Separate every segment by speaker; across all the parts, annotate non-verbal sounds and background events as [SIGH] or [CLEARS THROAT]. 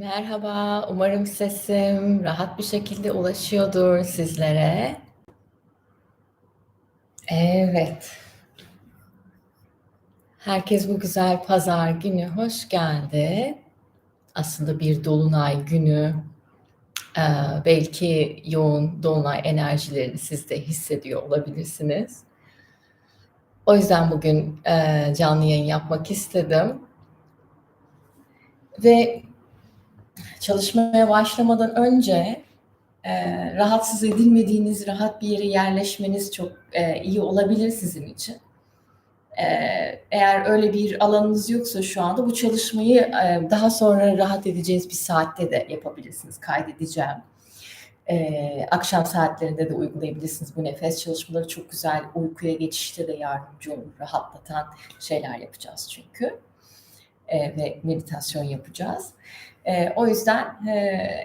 Speaker 1: Merhaba, umarım sesim rahat bir şekilde ulaşıyordur sizlere. Evet. Herkes bu güzel pazar günü hoş geldi. Aslında bir dolunay günü. Ee, belki yoğun dolunay enerjilerini siz de hissediyor olabilirsiniz. O yüzden bugün e, canlı yayın yapmak istedim. Ve çalışmaya başlamadan önce e, rahatsız edilmediğiniz rahat bir yere yerleşmeniz çok e, iyi olabilir sizin için. E, eğer öyle bir alanınız yoksa şu anda bu çalışmayı e, daha sonra rahat edeceğiniz bir saatte de yapabilirsiniz. Kaydedeceğim. E, akşam saatlerinde de uygulayabilirsiniz. Bu nefes çalışmaları çok güzel. Uykuya geçişte de yardımcı olur. Rahatlatan şeyler yapacağız çünkü. E, ve meditasyon yapacağız. E, o yüzden e,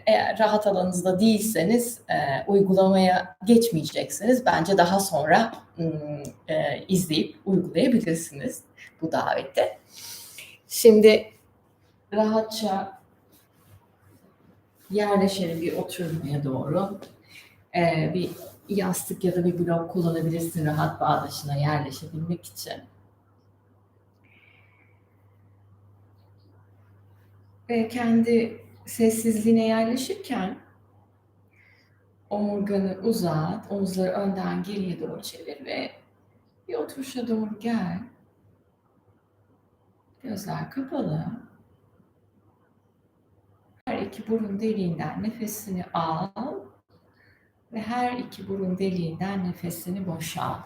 Speaker 1: eğer rahat alanınızda değilseniz e, uygulamaya geçmeyecekseniz bence daha sonra e, izleyip uygulayabilirsiniz bu davette. Şimdi rahatça yerleşelim bir oturmaya doğru. E, bir yastık ya da bir blok kullanabilirsin rahat bağdaşına yerleşebilmek için. Ve kendi sessizliğine yerleşirken omurganı uzat, omuzları önden geriye doğru çevir ve bir oturuşa doğru gel. Gözler kapalı. Her iki burun deliğinden nefesini al ve her iki burun deliğinden nefesini boşalt.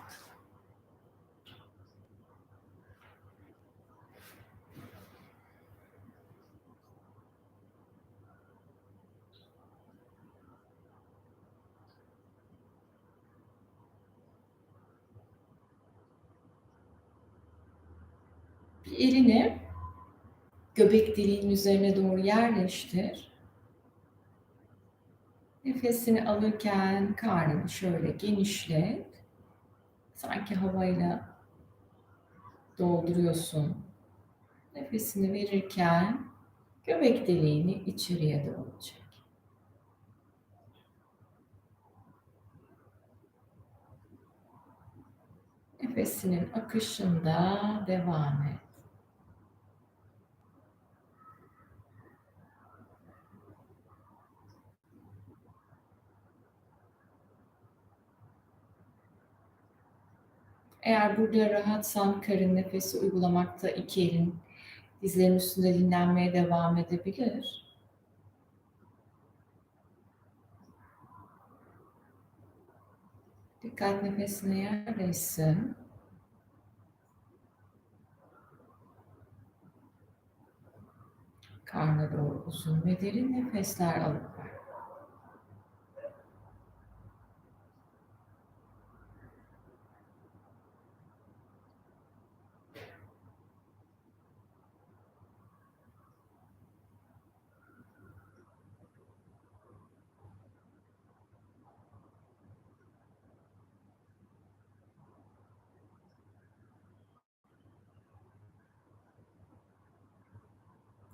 Speaker 1: Elini göbek deliğinin üzerine doğru yerleştir. Nefesini alırken karnını şöyle genişlet. Sanki havayla dolduruyorsun. Nefesini verirken göbek deliğini içeriye doğru çek. Nefesinin akışında devam et. Eğer burada rahatsan karın nefesi uygulamakta iki elin dizlerin üstünde dinlenmeye devam edebilir. Dikkat nefesine yerleşsin. Karna doğru uzun ve derin nefesler alıp ver.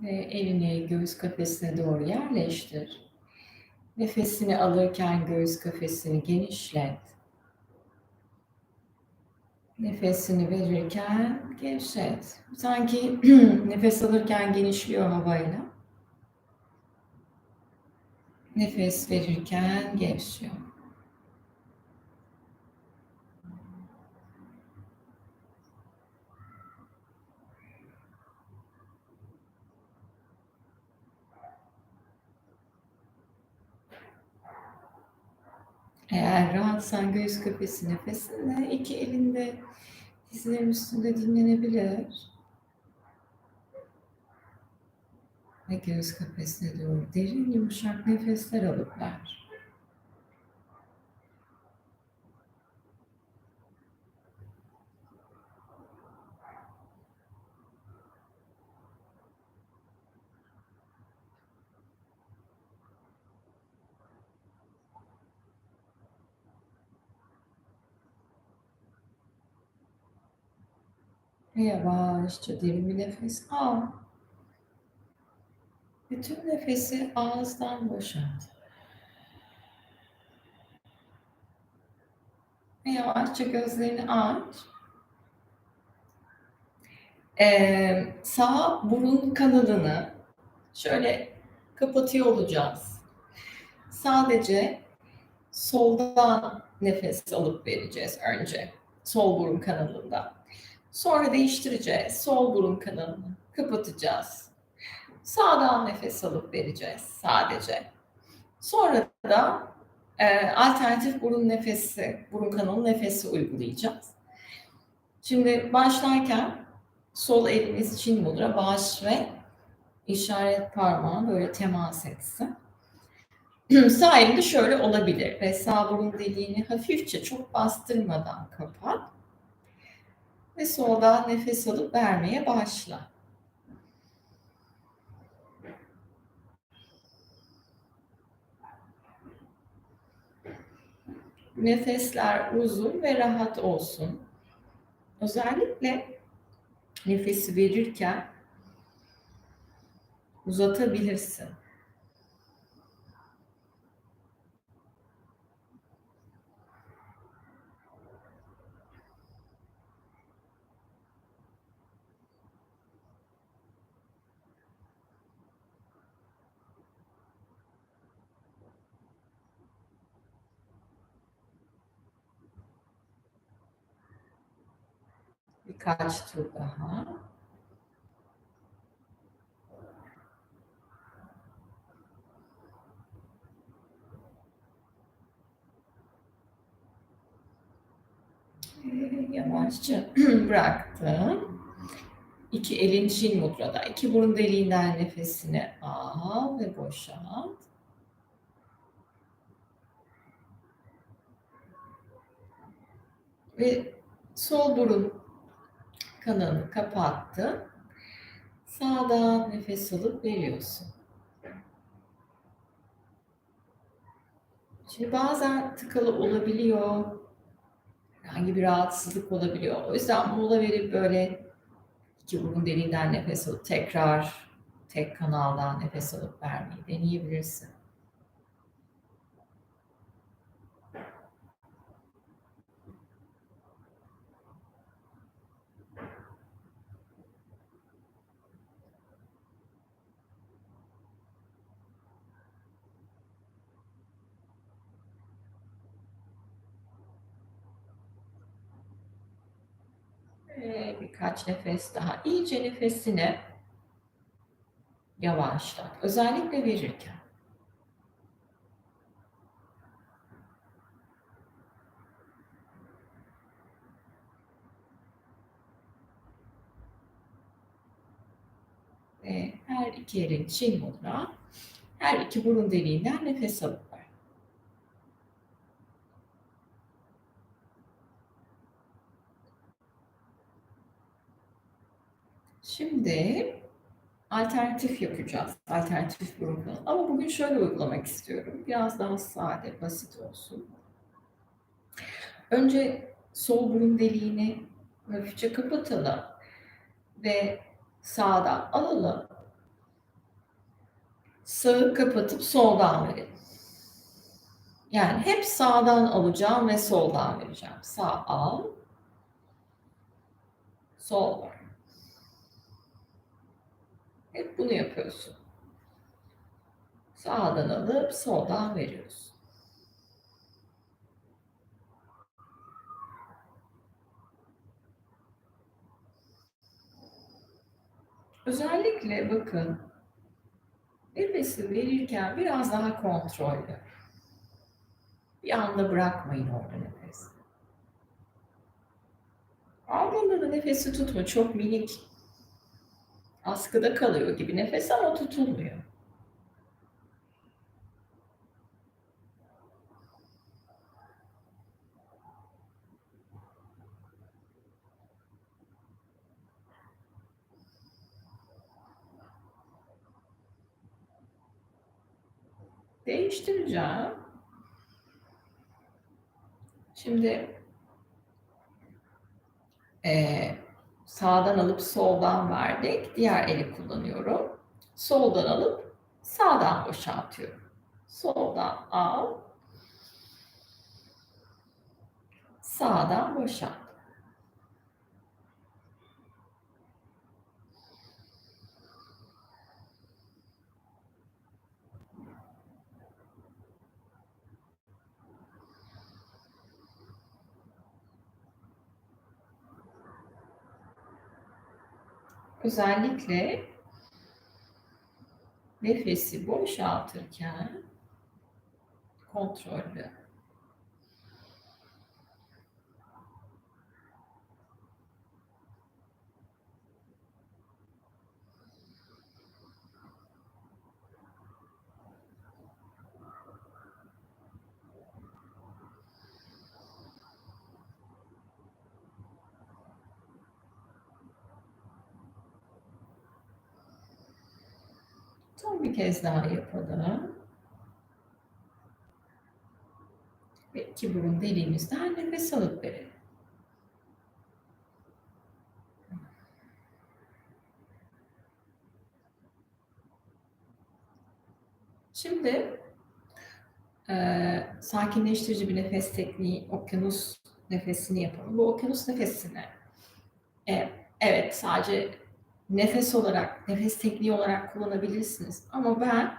Speaker 1: Ve elini göğüs kafesine doğru yerleştir. Nefesini alırken göğüs kafesini genişlet. Nefesini verirken gevşet. Sanki [CLEARS THROAT] nefes alırken genişliyor havayla. Nefes verirken gevşiyor. Eğer rahatsan göğüs kafesi nefesinde iki elinde dizlerin üstünde dinlenebilir. Ve göğüs kafesine doğru derin yumuşak nefesler alıp ver. Yavaşça derin bir nefes al. Bütün nefesi ağızdan boşalt. Yavaşça gözlerini aç. Ee, sağ burun kanalını şöyle kapatıyor olacağız. Sadece soldan nefes alıp vereceğiz önce. Sol burun kanalında. Sonra değiştireceğiz. Sol burun kanalını kapatacağız. Sağdan nefes alıp vereceğiz sadece. Sonra da e, alternatif burun nefesi, burun kanalı nefesi uygulayacağız. Şimdi başlarken sol elimiz Çin mudra, baş ve işaret parmağı böyle temas etsin. [CLEARS THROAT] sağ elimde şöyle olabilir ve sağ burun deliğini hafifçe çok bastırmadan kapat. Ve soldan nefes alıp vermeye başla. Nefesler uzun ve rahat olsun. Özellikle nefesi verirken uzatabilirsin. Birkaç tur daha. Yavaşça [CLEARS THROAT] bıraktım. İki elin Çin mudrada. İki burun deliğinden nefesini al ve boşalt. Ve sol burun kanalını kapattı. Sağdan nefes alıp veriyorsun. Şimdi bazen tıkalı olabiliyor. Herhangi bir rahatsızlık olabiliyor. O yüzden mola verip böyle iki burun deliğinden nefes alıp tekrar tek kanaldan nefes alıp vermeyi deneyebilirsin. Ve birkaç nefes daha. İyice nefesini yavaşlat. Özellikle verirken. Ve her iki elin çin mudra, her iki burun deliğinden nefes alıp ver. Şimdi alternatif yapacağız. Alternatif burun kanalı. Ama bugün şöyle uygulamak istiyorum. Biraz daha sade, basit olsun. Önce sol burun deliğini hafifçe kapatalım ve sağdan alalım. Sağı kapatıp soldan verelim. Yani hep sağdan alacağım ve soldan vereceğim. Sağ al, sol ver. Hep bunu yapıyorsun. Sağdan alıp soldan veriyorsun. Özellikle bakın nefesi verirken biraz daha kontrollü. Bir anda bırakmayın orada nefes. Aldığında da nefesi tutma. Çok minik askıda kalıyor gibi nefes ama tutulmuyor. Değiştireceğim. Şimdi e, sağdan alıp soldan verdik. Diğer eli kullanıyorum. Soldan alıp Sağdan boşaltıyorum. Soldan al. Sağdan boşalt. Özellikle nefesi boşaltırken kontrollü. Son bir kez daha yapalım. Ve iki burun deliğimizden nefes alıp verelim. Şimdi e, sakinleştirici bir nefes tekniği, okyanus nefesini yapalım. Bu okyanus nefesini e, evet sadece nefes olarak, nefes tekniği olarak kullanabilirsiniz. Ama ben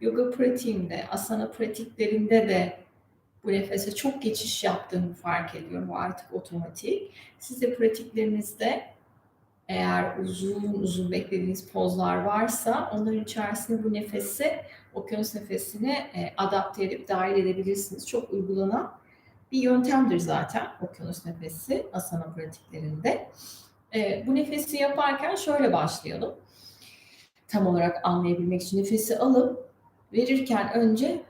Speaker 1: yoga pratiğimde, asana pratiklerinde de bu nefese çok geçiş yaptığımı fark ediyorum. Bu artık otomatik. Siz de pratiklerinizde eğer uzun uzun beklediğiniz pozlar varsa onların içerisinde bu nefesi, okyanus nefesini e, adapte edip dahil edebilirsiniz. Çok uygulanan bir yöntemdir zaten okyanus nefesi asana pratiklerinde. E, bu nefesi yaparken şöyle başlayalım. Tam olarak anlayabilmek için nefesi alıp verirken önce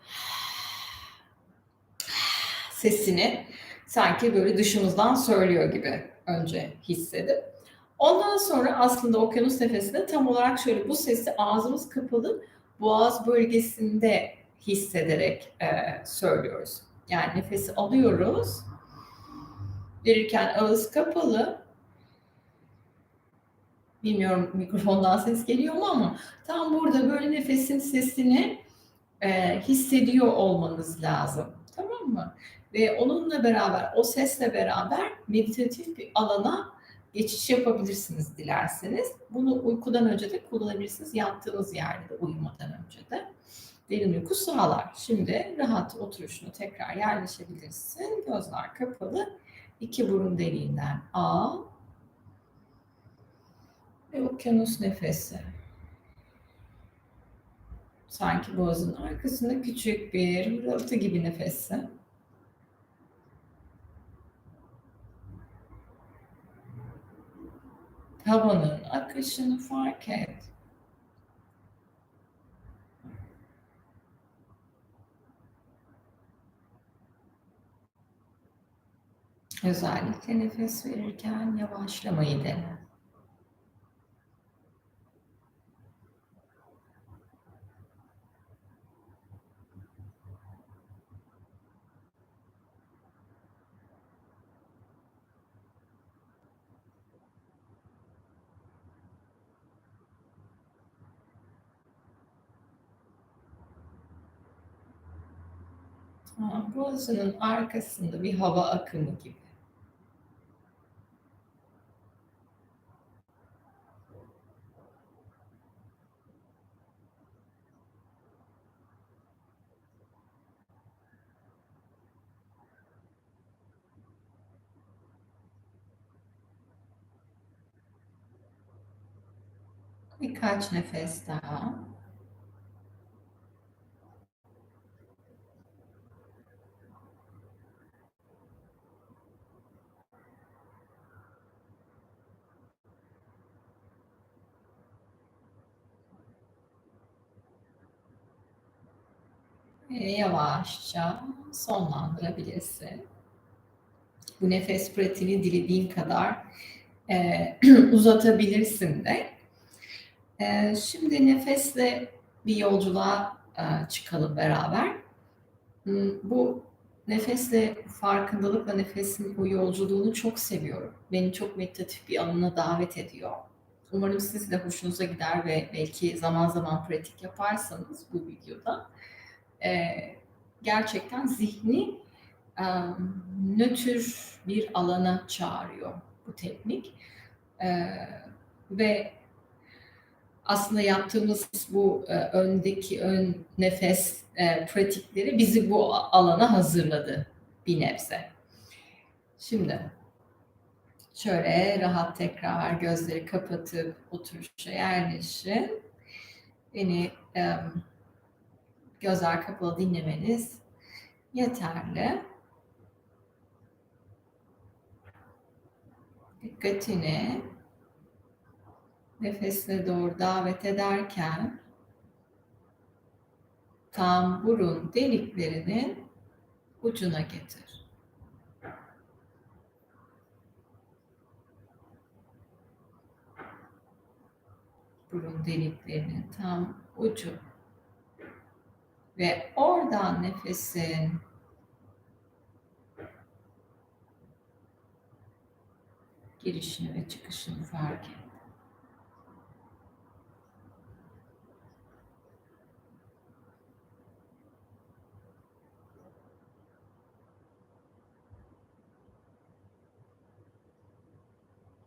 Speaker 1: sesini sanki böyle dışımızdan söylüyor gibi önce hissedip ondan sonra aslında okyanus nefesinde tam olarak şöyle bu sesi ağzımız kapalı boğaz bölgesinde hissederek e, söylüyoruz. Yani nefesi alıyoruz. Verirken ağız kapalı. Bilmiyorum mikrofondan ses geliyor mu ama tam burada böyle nefesin sesini e, hissediyor olmanız lazım. Tamam mı? Ve onunla beraber, o sesle beraber meditatif bir alana geçiş yapabilirsiniz dilerseniz. Bunu uykudan önce de kullanabilirsiniz. Yattığınız yerde de uyumadan önce de. Derin uyku sağlar. Şimdi rahat oturuşuna tekrar yerleşebilirsin. Gözler kapalı. İki burun deliğinden al. Ve okyanus nefesi. Sanki boğazın arkasında küçük bir hırıltı gibi nefesi. Havanın akışını fark et. Özellikle nefes verirken yavaşlamayı dene. Boğazının arkasında bir hava akımı gibi. Birkaç nefes daha. Ve yavaşça sonlandırabilirsin. Bu nefes pratiğini dilediğin kadar e, [CLEARS THROAT] uzatabilirsin de. E, şimdi nefesle bir yolculuğa e, çıkalım beraber. Hmm, bu nefesle, farkındalıkla nefesin o yolculuğunu çok seviyorum. Beni çok meditatif bir alana davet ediyor. Umarım siz de hoşunuza gider ve belki zaman zaman pratik yaparsanız bu videoda e, gerçekten zihni e, nötr bir alana çağırıyor bu teknik. E, ve aslında yaptığımız bu e, öndeki ön nefes e, pratikleri bizi bu alana hazırladı bir nebze. Şimdi şöyle rahat tekrar gözleri kapatıp oturuşa yerleşin. Beni e, gözler kapalı dinlemeniz yeterli. Dikkatini nefesine doğru davet ederken tam burun deliklerinin ucuna getir. Burun deliklerinin tam ucu. Ve oradan nefesin girişini ve çıkışını fark et.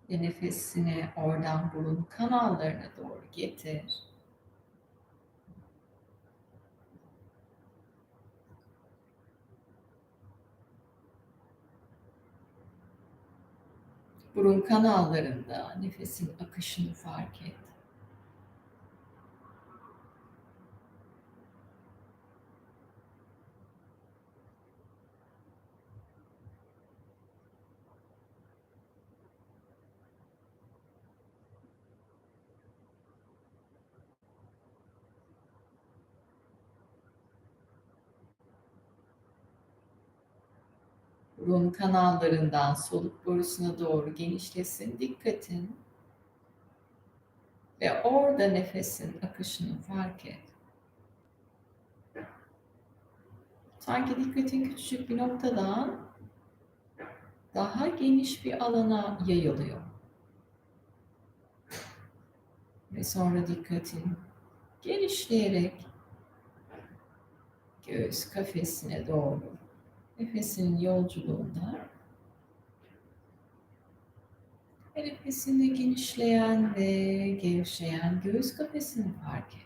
Speaker 1: Ve nefesini oradan burun kanallarına doğru getir. Burun kanallarında nefesin akışını fark et. Burun kanallarından soluk borusuna doğru genişlesin. Dikkatin ve orada nefesin akışını fark et. Sanki dikkatin küçük bir noktadan daha geniş bir alana yayılıyor. Ve sonra dikkatin genişleyerek göğüs kafesine doğru nefesin yolculuğunda ve nefesinde genişleyen ve gevşeyen göğüs kafesini fark et.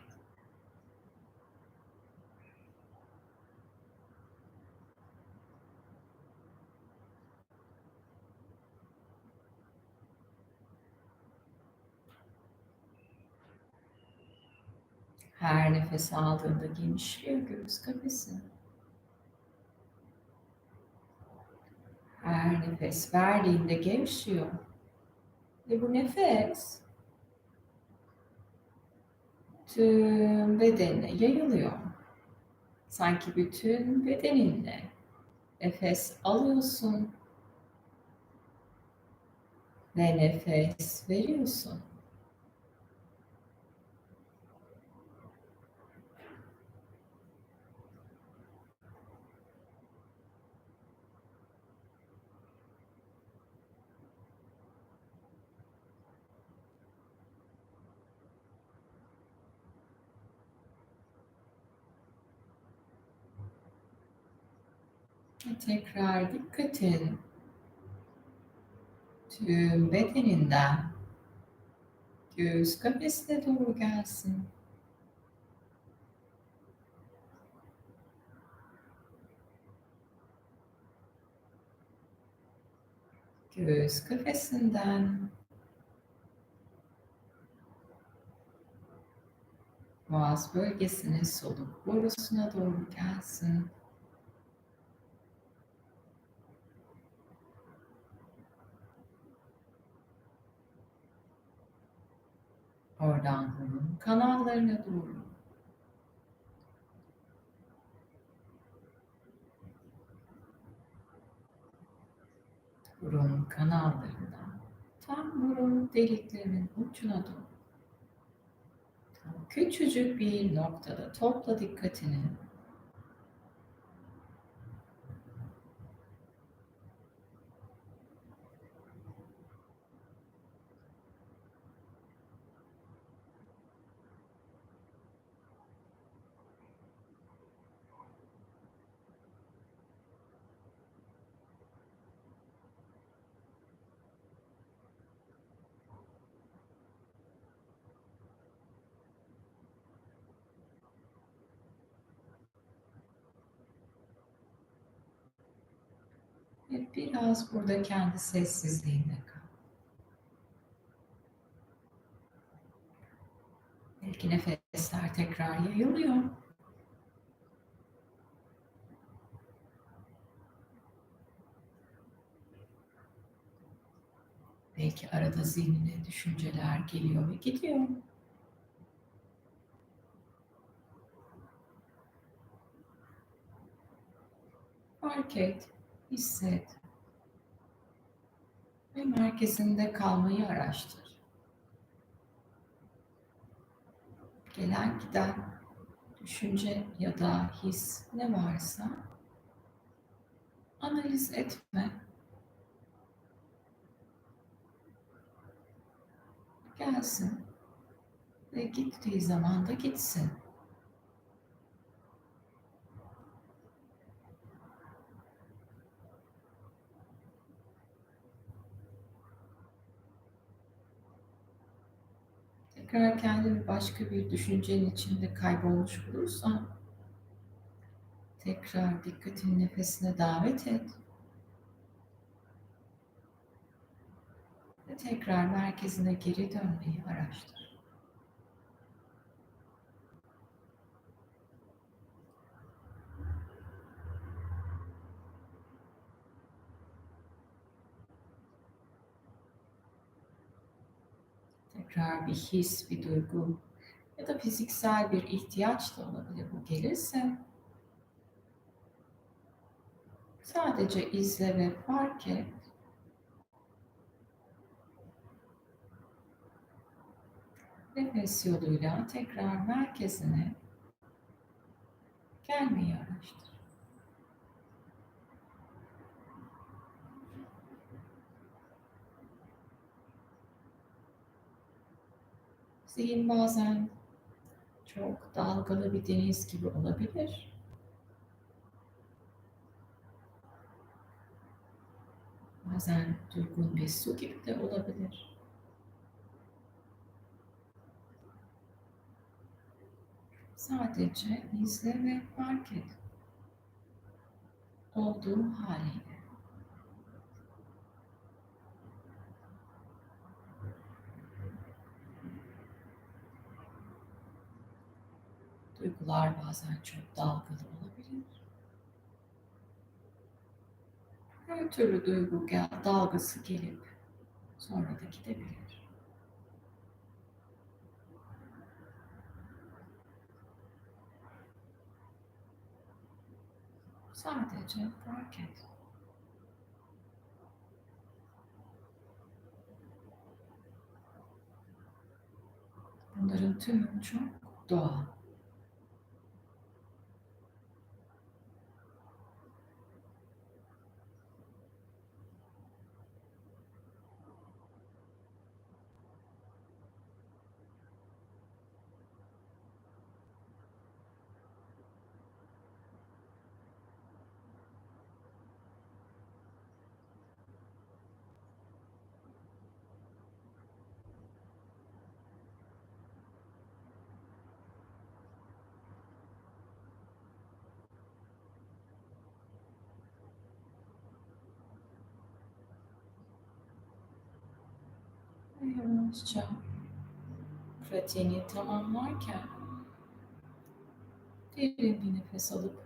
Speaker 1: Her nefes aldığında genişliyor göğüs kafesi. Her nefes verdiğinde gevşiyor. Ve bu nefes tüm bedenine yayılıyor. Sanki bütün bedeninle nefes alıyorsun ve nefes veriyorsun. Tekrar dikkatin tüm bedeninden göğüs kafesine doğru gelsin. Göğüs kafesinden boğaz bölgesine soluk borusuna doğru gelsin. Oradan burun kanallarına doğru. Burun kanallarından tam burun deliklerinin ucuna doğru. Küçücük bir noktada topla dikkatini. Ve biraz burada kendi sessizliğinde kal. Belki nefesler tekrar yayılıyor. Belki arada zihnine düşünceler geliyor ve gidiyor. Fark et, hisset ve merkezinde kalmayı araştır. Gelen giden düşünce ya da his ne varsa analiz etme. Gelsin ve gittiği zaman da gitsin. Tekrar kendini başka bir düşüncenin içinde kaybolmuş bulursan tekrar dikkatini nefesine davet et. Ve tekrar merkezine geri dönmeyi araştır. Tekrar bir his, bir duygu ya da fiziksel bir ihtiyaç da olabilir bu gelirse sadece izle ve fark et nefes yoluyla tekrar merkezine gelmeyi araştır. Zihin bazen çok dalgalı bir deniz gibi olabilir. Bazen durgun bir su gibi de olabilir. Sadece izle ve fark et. Olduğu haliyle. Duygular bazen çok dalgalı olabilir. Her türlü duygu gel, dalgası gelip sonra da gidebilir. Sadece fark et. Bunların tümü çok doğal. Yavaşça pratiğini tamamlarken derin bir nefes alıp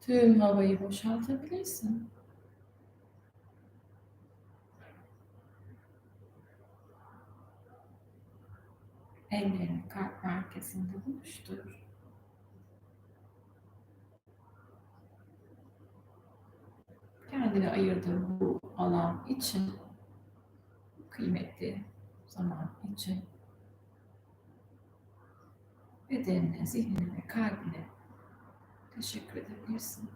Speaker 1: tüm havayı boşaltabilirsin. Ellerini kalp merkezinde buluştur. Kendine ayırdığın bu alan için kıymetli zaman için bedenine, zihnine ve kalbine teşekkür edebilirsin.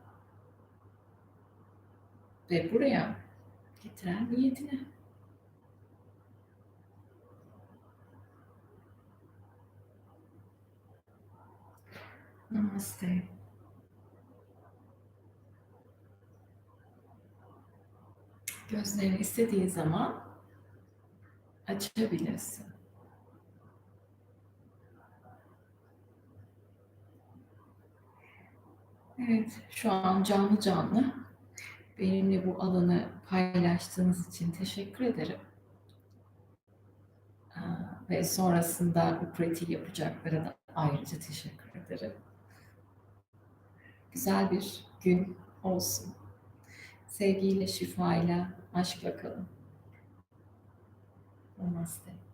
Speaker 1: Ve buraya getiren niyetine. Namaste. Gözlerini istediği zaman açabilirsin. Evet, şu an canlı canlı Benimle bu alanı paylaştığınız için teşekkür ederim. Aa, Ve sonrasında bu pratiği yapacaklara da ayrıca teşekkür ederim. Güzel bir gün olsun. Sevgiyle, şifayla, aşkla kalın. Namaste.